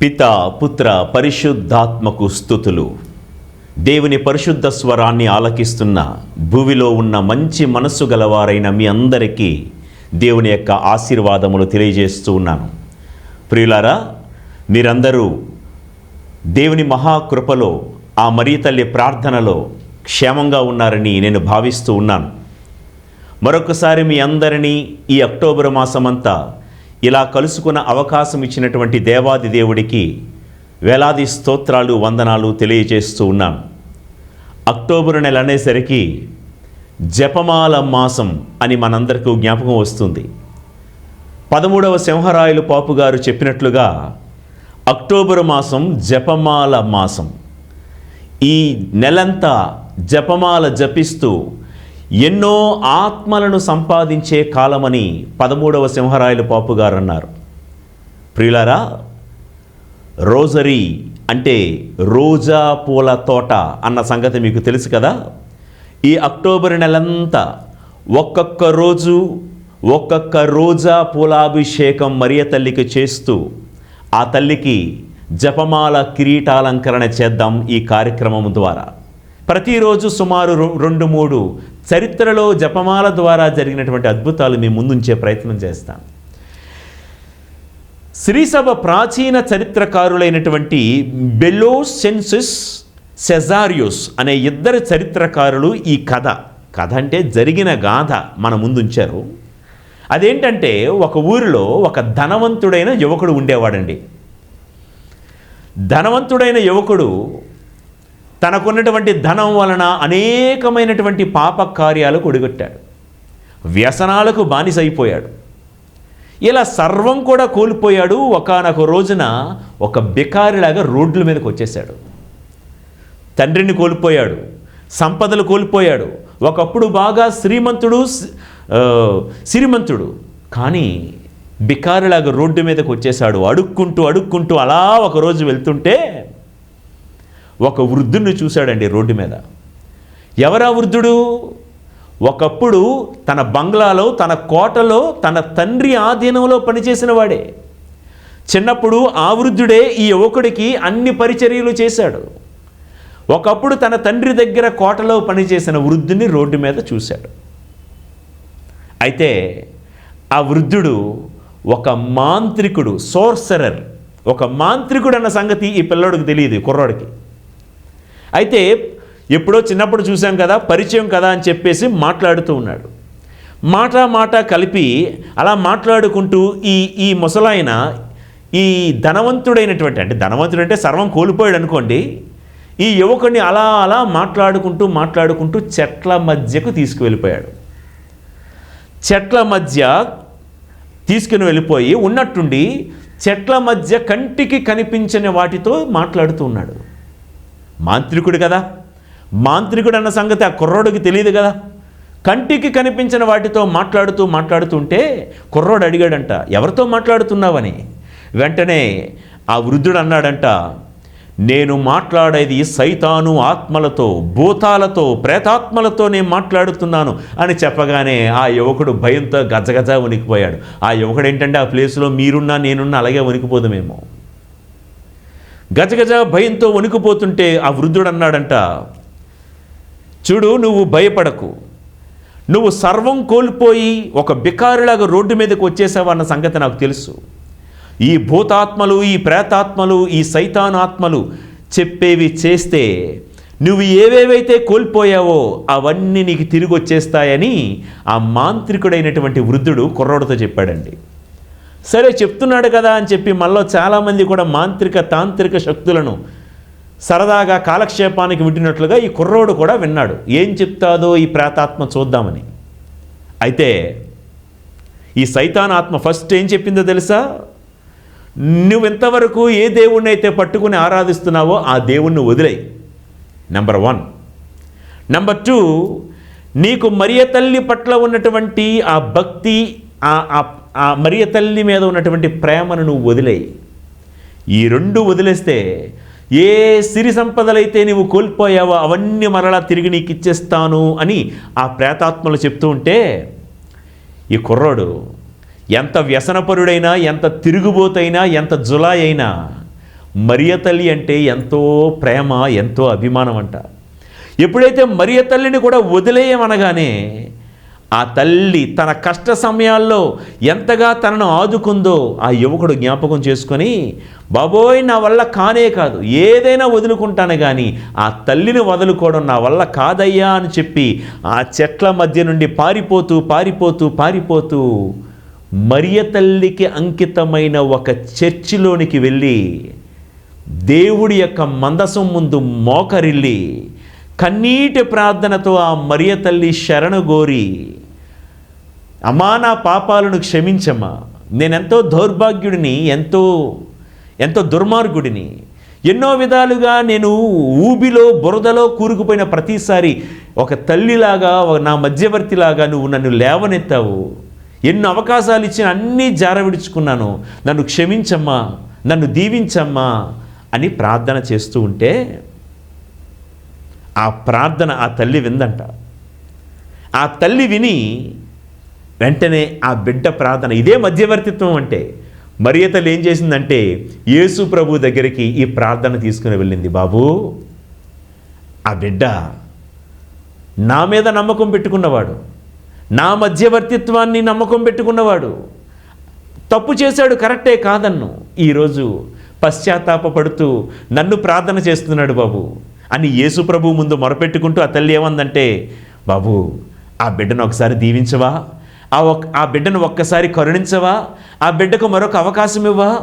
పిత పుత్ర పరిశుద్ధాత్మకు స్థుతులు. దేవుని పరిశుద్ధ స్వరాన్ని ఆలకిస్తున్న భూమిలో ఉన్న మంచి మనస్సు గలవారైన మీ అందరికీ దేవుని యొక్క ఆశీర్వాదములు తెలియజేస్తూ ఉన్నాను. ప్రియులారా మీరందరూ దేవుని మహాకృపలో ఆ మరీ తల్లి ప్రార్థనలో క్షేమంగా ఉన్నారని నేను భావిస్తూ ఉన్నాను. మరొకసారి మీ అందరినీ ఈ అక్టోబర్ మాసమంతా ఇలా కలుసుకున్న అవకాశం ఇచ్చినటువంటి దేవాది దేవుడికి వేలాది స్తోత్రాలు వందనాలు తెలియజేస్తూ ఉన్నాం. అక్టోబర్ నెల అనేసరికి జపమాల మాసం అని మనందరికీ జ్ఞాపకం వస్తుంది. పదమూడవ సింహరాయలు పాపు గారు చెప్పినట్లుగా అక్టోబర్ మాసం జపమాల మాసం. ఈ నెలంతా జపమాల జపిస్తూ ఎన్నో ఆత్మలను సంపాదించే కాలమని పదమూడవ సింహరాయలు పాపు గారు అన్నారు ప్రియులారా రోజరీ అంటే రోజా పూల తోట అన్న సంగతి మీకు తెలుసు కదా? ఈ అక్టోబర్ నెలంతా ఒక్కొక్క రోజు ఒక్కొక్క రోజా పూలాభిషేకం మరియ తల్లికి చేస్తూ ఆ తల్లికి జపమాల కిరీటాలంకరణ చేద్దాం ఈ కార్యక్రమం ద్వారా. ప్రతిరోజు సుమారు రెండు మూడు చరిత్రలో జపమాల ద్వారా జరిగినటువంటి అద్భుతాలు మీ ముందుంచే ప్రయత్నం చేస్తాను. శ్రీసభ ప్రాచీన చరిత్రకారులైనటువంటి బెలోసెన్సిస్ సెజారియోస్ అనే ఇద్దరు చరిత్రకారులు ఈ కథ కథ అంటే జరిగిన గాథ మన ముందుంచారు. అదేంటంటే ఒక ఊరిలో ఒక ధనవంతుడైన యువకుడు ఉండేవాడండి. ధనవంతుడైన యువకుడు తనకున్నటువంటి ధనం వలన అనేకమైనటువంటి పాప కార్యాలకు ఒడిగొట్టాడు. వ్యసనాలకు బానిసైపోయాడు. ఇలా సర్వం కూడా కోల్పోయాడు. ఒకానొక రోజున ఒక బికారిలాగా రోడ్ల మీదకి వచ్చేసాడు తండ్రిని కోల్పోయాడు. సంపదలు కోల్పోయాడు. ఒకప్పుడు బాగా శ్రీమంతుడు శ్రీమంతుడు కానీ బికారిలాగా రోడ్డు మీదకి వచ్చేసాడు అడుక్కుంటూ అడుక్కుంటూ అలా ఒకరోజు వెళ్తుంటే ఒక వృద్ధుడిని చూశాడండి రోడ్డు మీద. ఎవరా వృద్ధుడు? ఒకప్పుడు తన బంగ్లాలో తన కోటలో తన తండ్రి ఆధీనంలో పనిచేసిన వాడే. చిన్నప్పుడు ఆ వృద్ధుడే ఈ యువకుడికి అన్ని పరిచర్యలు చేశాడు. ఒకప్పుడు తన తండ్రి దగ్గర కోటలో పనిచేసిన వృద్ధుని రోడ్డు మీద చూశాడు. అయితే ఆ వృద్ధుడు ఒక మాంత్రికుడు సోర్సరర్ ఒక మాంత్రికుడు అన్న సంగతి ఈ పిల్లోడికి తెలియదు కుర్రోడికి. అయితే ఎప్పుడో చిన్నప్పుడు చూసాం కదా పరిచయం కదా అని చెప్పేసి మాట్లాడుతూ ఉన్నాడు. మాట మాట కలిపి అలా మాట్లాడుకుంటూ ఈ ఈ ముసలాయన ఈ ధనవంతుడైనటువంటి అంటే ధనవంతుడు అంటే సర్వం కోల్పోయాడు అనుకోండి ఈ యువకుడిని అలా అలా మాట్లాడుకుంటూ మాట్లాడుకుంటూ చెట్ల మధ్యకు తీసుకువెళ్ళిపోయాడు. చెట్ల మధ్య తీసుకుని వెళ్ళిపోయి ఉన్నట్టుండి చెట్ల మధ్య కంటికి కనిపించని వాటితో మాట్లాడుతూ ఉన్నాడు. మాంత్రికుడు కదా. మాంత్రికుడు అన్న సంగతి ఆ కుర్రోడికి తెలియదు కదా. కంటికి కనిపించిన వాటితో మాట్లాడుతూ మాట్లాడుతుంటే కుర్రోడు అడిగాడంట ఎవరితో మాట్లాడుతున్నావని? వెంటనే ఆ వృద్ధుడు అన్నాడంట నేను మాట్లాడేది సైతాను ఆత్మలతో భూతాలతో ప్రేతాత్మలతో నేను మాట్లాడుతున్నాను అని చెప్పగానే ఆ యువకుడు భయంతో గజగజ ఉనికిపోయాడు ఆ యువకుడు ఏంటంటే ఆ ప్లేస్లో మీరున్నా నేనున్నా అలాగే వణికిపోదుమేమో గజగజ భయంతో వణికిపోతుంటే ఆ వృద్ధుడు అన్నాడంట చూడు నువ్వు భయపడకు. నువ్వు సర్వం కోల్పోయి ఒక బికారులాగా రోడ్డు మీదకి వచ్చేసావన్న సంగతి నాకు తెలుసు. ఈ భూతాత్మలు ఈ ప్రేతాత్మలు ఈ సైతానాత్మలు చెప్పేవి చేస్తే నువ్వు ఏవేవైతే కోల్పోయావో అవన్నీ నీకు తిరిగి వచ్చేస్తాయని ఆ మాంత్రికుడైనటువంటి వృద్ధుడు కుర్రోడితో చెప్పాడండి. సరే చెప్తున్నాడు కదా అని చెప్పి మనలో చాలామంది కూడా మాంత్రిక తాంత్రిక శక్తులను సరదాగా కాలక్షేపానికి వింటున్నట్లుగా ఈ కుర్రోడు కూడా విన్నాడు. ఏం చెప్తాదో ఈ ప్రాతాత్మ చూద్దామని. అయితే ఈ సైతానాత్మ ఫస్ట్ ఏం చెప్పిందో తెలుసా? నువ్వు ఇంతవరకు ఏ దేవుణ్ణి అయితే పట్టుకుని ఆరాధిస్తున్నావో ఆ దేవుణ్ణి వదిలేయి. నెంబర్ వన్ నెంబర్ టూ నీకు మరియ తల్లి పట్ల ఉన్నటువంటి ఆ భక్తి ఆ ఆ- మరియ తల్లి మీద ఉన్నటువంటి ప్రేమను నువ్వు వదిలేయి. ఈ రెండు వదిలేస్తే ఏ సిరి సంపదలైతే నువ్వు కోల్పోయావో అవన్నీ మరలా తిరిగి నీకు ఇచ్చేస్తాను అని ఆ ప్రేతాత్మలు చెప్తూ ఉంటే ఈ కుర్రోడు ఎంత వ్యసనపరుడైనా ఎంత తిరుగుబోతైనా ఎంత జులాయి అయినా మరియ తల్లి అంటే ఎంతో ప్రేమ ఎంతో అభిమానం అంట. ఎప్పుడైతే మరియ తల్లిని కూడా వదిలేయమనగానే ఆ తల్లి తన కష్ట సమయాల్లో ఎంతగా తనను ఆదుకుందో ఆ యువకుడు జ్ఞాపకం చేసుకొని బాబోయ్ నా వల్ల కానే కాదు. ఏదైనా వదులుకుంటాను కానీ ఆ తల్లిని వదులుకోవడం నా వల్ల కాదయ్యా అని చెప్పి ఆ చెట్ల మధ్య నుండి పారిపోతూ పారిపోతూ పారిపోతూ మరియ తల్లికి అంకితమైన ఒక చర్చిలోనికి వెళ్ళి దేవుడి యొక్క మందసం ముందు మోకరిల్లి కన్నీటి ప్రార్థనతో ఆ మరియ తల్లి శరణు గోరి అమ్మా నా పాపాలను క్షమించమ్మా. నేనెంతో దౌర్భాగ్యుడిని ఎంతో ఎంతో దుర్మార్గుడిని. ఎన్నో విధాలుగా నేను ఊబిలో బురదలో కూరుకుపోయిన ప్రతిసారి ఒక తల్లిలాగా నా మధ్యవర్తిలాగా నువ్వు నన్ను లేవనెత్తావు. ఎన్నో అవకాశాలు ఇచ్చిన అన్నీ జారవిడుచుకున్నాను. నన్ను క్షమించమ్మా నన్ను దీవించమ్మా అని ప్రార్థన చేస్తూ ఉంటే ఆ ప్రార్థన ఆ తల్లి విందంట. ఆ తల్లి విని వెంటనే ఆ బిడ్డ ప్రార్థన ఇదే మధ్యవర్తిత్వం అంటే మరియ తల్లి ఏం చేసిందంటే యేసు ప్రభు దగ్గరికి ఈ ప్రార్థన తీసుకుని వెళ్ళింది బాబు ఆ బిడ్డ నా మీద నమ్మకం పెట్టుకున్నవాడు నా మధ్యవర్తిత్వాన్ని నమ్మకం పెట్టుకున్నవాడు తప్పు చేశాడు కరెక్టే కాదన్ను. ఈరోజు పశ్చాత్తాపపడుతూ నన్ను ప్రార్థన చేస్తున్నాడు బాబు. అని యేసు ప్రభు ముందు మొరపెట్టుకుంటూ ఆ తల్లి ఏమందంటే బాబు ఆ బిడ్డను ఒకసారి దీవించవా? ఆ ఒక్ ఆ బిడ్డను ఒక్కసారి కరుణించవా? ఆ బిడ్డకు మరొక అవకాశం ఇవ్వా?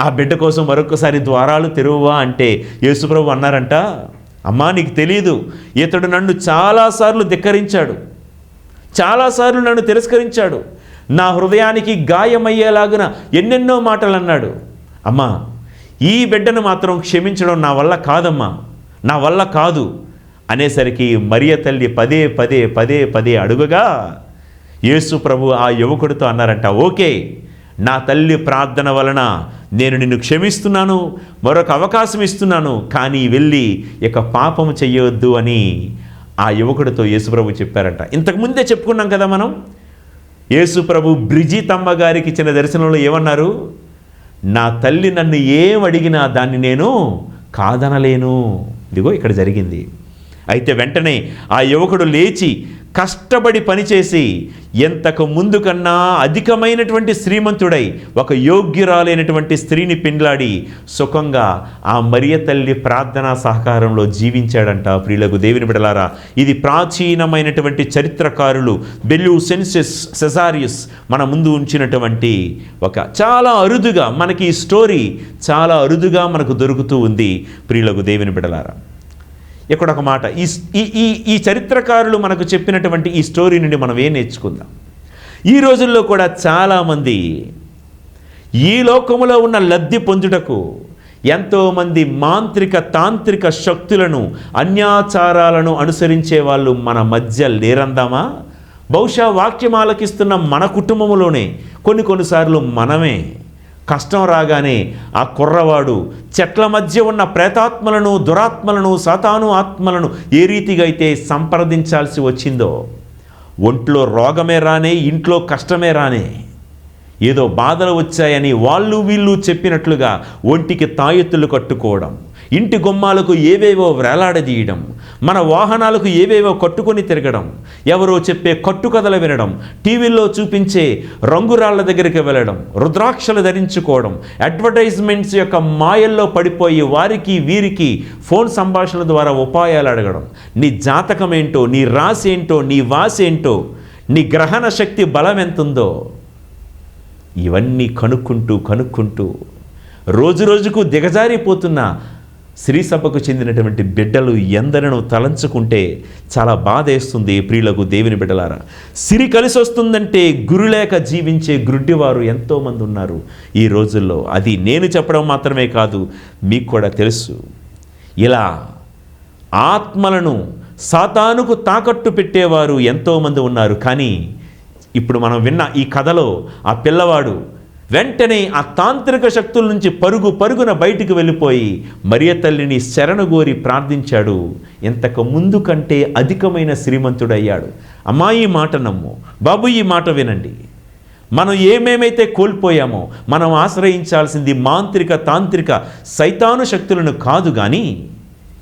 ఆ బిడ్డ కోసం మరొకసారి ద్వారాలు తెరువువా? అంటే యేసుప్రభు అన్నారంట అమ్మా నీకు తెలియదు ఇతడు నన్ను చాలాసార్లు ధిక్కరించాడు. చాలాసార్లు నన్ను తిరస్కరించాడు. నా హృదయానికి గాయమయ్యేలాగున ఎన్నెన్నో మాటలు అన్నాడు అమ్మా ఈ బిడ్డను మాత్రం క్షమించడం నా వల్ల కాదమ్మా. నా వల్ల కాదు అనేసరికి మరియ తల్లి పదే పదే పదే పదే అడుగుగా యేసు ప్రభు ఆ యువకుడితో అన్నారంట ఓకే నా తల్లి ప్రార్థన వలన నేను నిన్ను క్షమిస్తున్నాను మరొక అవకాశం ఇస్తున్నాను కానీ వెళ్ళి ఇక పాపము చెయ్యొద్దు అని ఆ యువకుడితో యేసుప్రభు చెప్పారంట. ఇంతకుముందే చెప్పుకున్నాం కదా మనం యేసుప్రభు బ్రిజితమ్మ గారికి ఇచ్చిన దర్శనంలో ఏమన్నారు? నా తల్లి నన్ను ఏం అడిగినా దాన్ని నేను కాదనలేను. ఇదిగో ఇక్కడ జరిగింది. అయితే వెంటనే ఆ యువకుడు లేచి కష్టపడి పనిచేసి ఎంతకు ముందు కన్నా అధికమైనటువంటి శ్రీమంతుడై ఒక యోగ్యురాలైనటువంటి స్త్రీని పెండ్లాడి సుఖంగా ఆ మరియ తల్లి ప్రార్థనా సహకారంలో జీవించాడంట. ప్రియులకు దేవుని బిడలారా ఇది ప్రాచీనమైనటువంటి చరిత్రకారులు బెల్యూ సెన్సెస్ సెసారియస్ మన ముందు ఉంచినటువంటి ఒక చాలా అరుదుగా మనకి ఈ స్టోరీ చాలా అరుదుగా మనకు దొరుకుతూ ఉంది. ప్రియులకు దేవుని బిడలారా ఇక్కడ ఒక మాట. ఈ ఈ ఈ ఈ చరిత్రకారులు మనకు చెప్పినటువంటి ఈ స్టోరీ నుండి మనం ఏం నేర్చుకుందాం? ఈ రోజుల్లో కూడా చాలామంది ఈ లోకములో ఉన్న లబ్ధి పొందుటకు ఎంతోమంది మాంత్రిక తాంత్రిక శక్తులను అన్యాచారాలను అనుసరించే వాళ్ళు మన మధ్య లేరందామా? బహుశా వాక్యం ఆలకిస్తున్న మన కుటుంబంలోనే కొన్ని కొన్నిసార్లు మనమే కష్టం రాగానే ఆ కుర్రవాడు చెట్ల మధ్య ఉన్న ప్రేతాత్మలను దురాత్మలను సాతాను ఆత్మలను ఏ రీతిగా అయితే సంప్రదించాల్సి వచ్చిందో ఒంట్లో రోగమే రానే ఇంట్లో కష్టమే రానే ఏదో బాధలు వచ్చాయని వాళ్ళు వీళ్ళు చెప్పినట్లుగా ఒంటికి తాయెత్తులు కట్టుకోవడం ఇంటి గుమ్మాలకు ఏవేవో వేలాడదీయడం మన వాహనాలకు ఏవేవో కట్టుకొని తిరగడం ఎవరో చెప్పే కట్టుకథలు వినడం టీవీల్లో చూపించే రంగురాళ్ళ దగ్గరికి వెళ్ళడం రుద్రాక్షలు ధరించుకోవడం అడ్వర్టైజ్మెంట్స్ యొక్క మాయల్లో పడిపోయి వారికి వీరికి ఫోన్ సంభాషణ ద్వారా ఉపాయాలు అడగడం. నీ జాతకం ఏంటో నీ రాసి ఏంటో నీ వాసి ఏంటో నీ గ్రహణ శక్తి బలం ఎంతుందో ఇవన్నీ కనుక్కుంటూ కనుక్కుంటూ రోజు రోజుకు దిగజారిపోతున్న శ్రీసభకు చెందినటువంటి బిడ్డలు ఎందరను తలంచుకుంటే చాలా బాధేస్తుంది ప్రియులకు దేవుని బిడ్డలారా. సిరి కలిసి వస్తుందంటే గురులేక జీవించే గుడ్డివారు ఎంతోమంది ఉన్నారు ఈ రోజుల్లో. అది నేను చెప్పడం మాత్రమే కాదు మీకు కూడా తెలుసు. ఇలా ఆత్మలను సాతానుకు తాకట్టు పెట్టేవారు ఎంతోమంది ఉన్నారు. కానీ ఇప్పుడు మనం విన్న ఈ కథలో ఆ పిల్లవాడు వెంటనే ఆ తాంత్రిక శక్తుల నుంచి పరుగు పరుగున బయటికి వెళ్ళిపోయి మరియ తల్లిని శరణగోరి ప్రార్థించాడు. ఇంతకు ముందు కంటే అధికమైన శ్రీమంతుడయ్యాడు. అమ్మా ఈ మాట నమ్ము. బాబు ఈ మాట వినండి. మనం ఏమేమైతే కోల్పోయామో మనం ఆశ్రయించాల్సింది మాంత్రిక తాంత్రిక సైతాను శక్తులను కాదు కానీ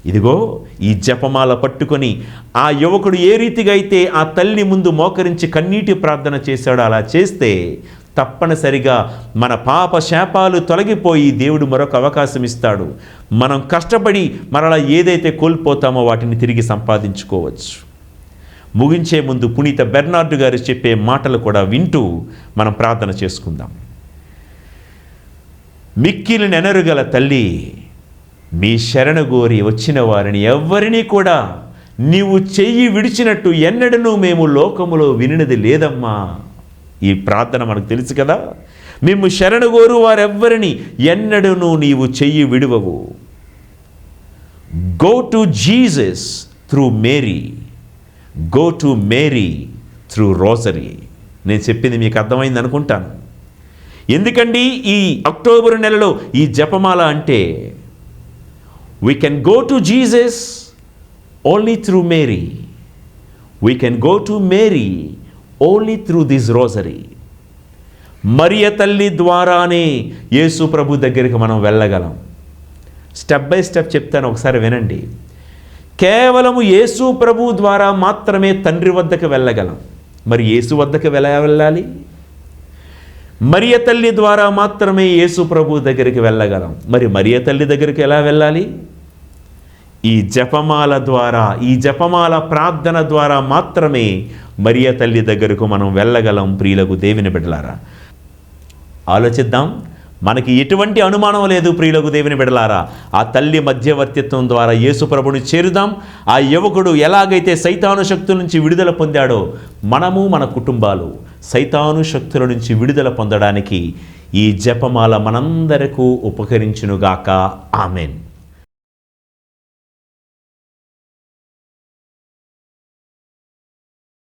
ఇదిగో ఈ జపమాల పట్టుకొని ఆ యువకుడు ఏ రీతిగా అయితే ఆ తల్లి ముందు మోకరించి కన్నీటి ప్రార్థన చేశాడో అలా చేస్తే తప్పనిసరిగా మన పాప శాపాలు తొలగిపోయి దేవుడు మరొక అవకాశం ఇస్తాడు. మనం కష్టపడి మరలా ఏదైతే కోల్పోతామో వాటిని తిరిగి సంపాదించుకోవచ్చు. ముగించే ముందు పునీత బెర్నార్డు గారు చెప్పే మాటలు కూడా వింటూ మనం ప్రార్థన చేసుకుందాం. మిక్కిలి నెనరుగల తల్లి మీ శరణగోరి వచ్చిన వారిని ఎవ్వరినీ కూడా నీవు చెయ్యి విడిచినట్టు ఎన్నడనూ మేము లోకములో వినినది లేదమ్మా. ఈ ప్రార్థన మనకు తెలుసు కదా? మేము శరణగోరు వారెవ్వరిని ఎన్నడూ నీవు చెయ్యి విడువవు. Go to Jesus through Mary go to Mary through rosary నేను చెప్పింది మీకు అర్థమైంది అనుకుంటాను. ఎందుకండి ఈ అక్టోబర్ నెలలో ఈ జపమాల అంటే? We can go to Jesus only through Mary we can go to Mary only through this rosary మరియ తల్లి ద్వారానే యేసు ప్రభు దగ్గరికి మనం వెళ్ళగలం. స్టెప్ బై స్టెప్ చెప్తాను ఒకసారి వినండి. కేవలము యేసు ప్రభు ద్వారా మాత్రమే తండ్రి వద్దకు వెళ్ళగలం. మరి యేసు వద్దకు ఎలా వెళ్ళాలి? మరియ తల్లి ద్వారా మాత్రమే యేసు ప్రభు దగ్గరికి వెళ్ళగలం. మరి మరియ తల్లి దగ్గరికి ఎలా వెళ్ళాలి? ఈ జపమాల ద్వారా ఈ జపమాల ప్రార్థన ద్వారా మాత్రమే మరియ తల్లి దగ్గరకు మనం వెళ్ళగలం ప్రియులకు దేవిని బిడ్డలారా. ఆలోచిద్దాం. మనకి ఎటువంటి అనుమానం లేదు ప్రియులకు దేవుని బిడలారా ఆ తల్లి మధ్యవర్తిత్వం ద్వారా యేసుప్రభుని చేరుదాం. ఆ యువకుడు ఎలాగైతే సైతాను శక్తుల నుంచి విడుదల పొందాడో మనము మన కుటుంబాలు సైతాను శక్తుల నుంచి విడుదల పొందడానికి ఈ జపమాల మనందరకు ఉపకరించునుగాక. ఆమెన్.